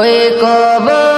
ওই কবর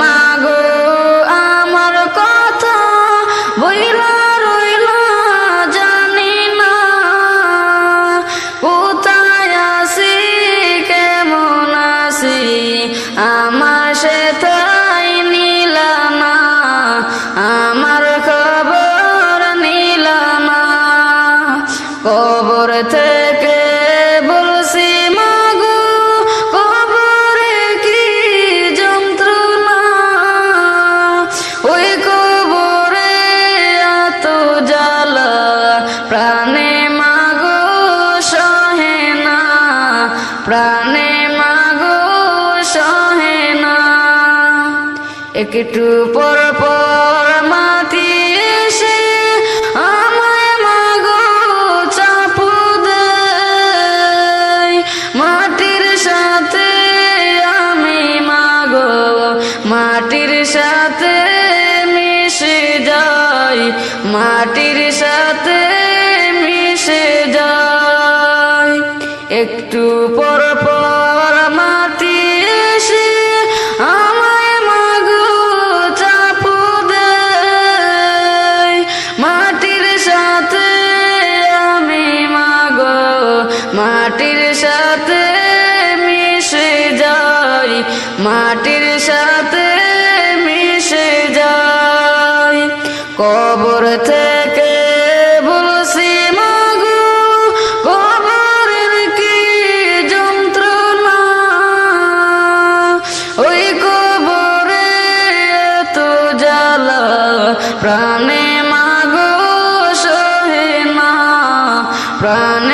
মাগো। একটু পর কবর থেকে বলছি, মগু কবর কি যন্ত্রণা? ওই কবরে তো জ্বালা, প্রাণে মাগো সহে না, প্রাণে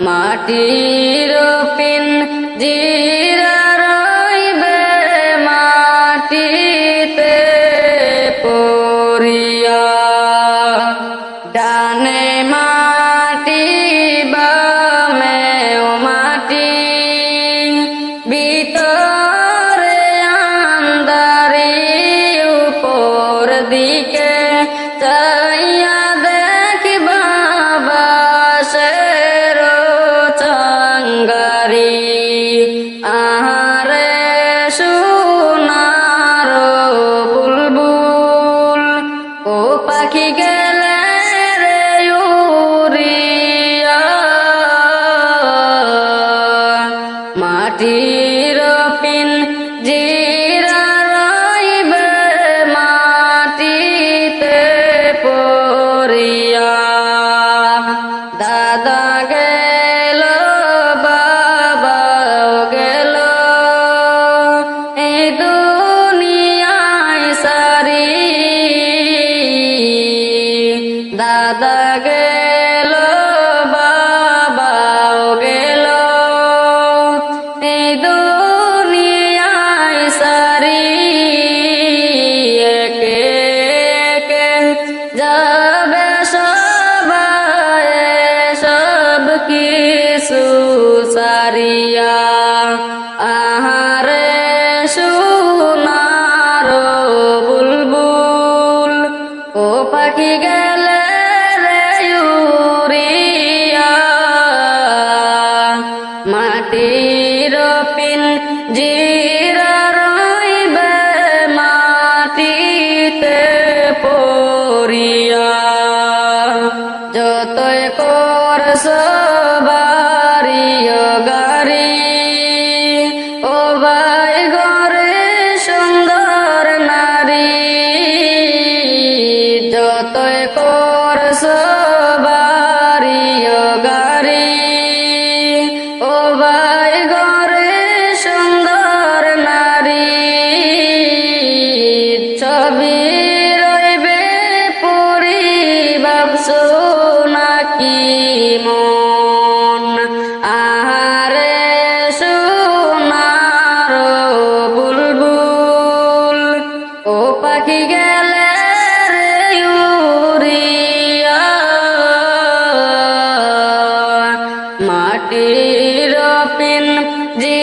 মাটির পিন দিয়ে পড়িয়া dari তয় করস বাড়ি গাড়ি। ও ভাই ঘরে সুন্দর নারী। ছবি রইবে পুরি ভাবছ নাকি মাটির পেন যে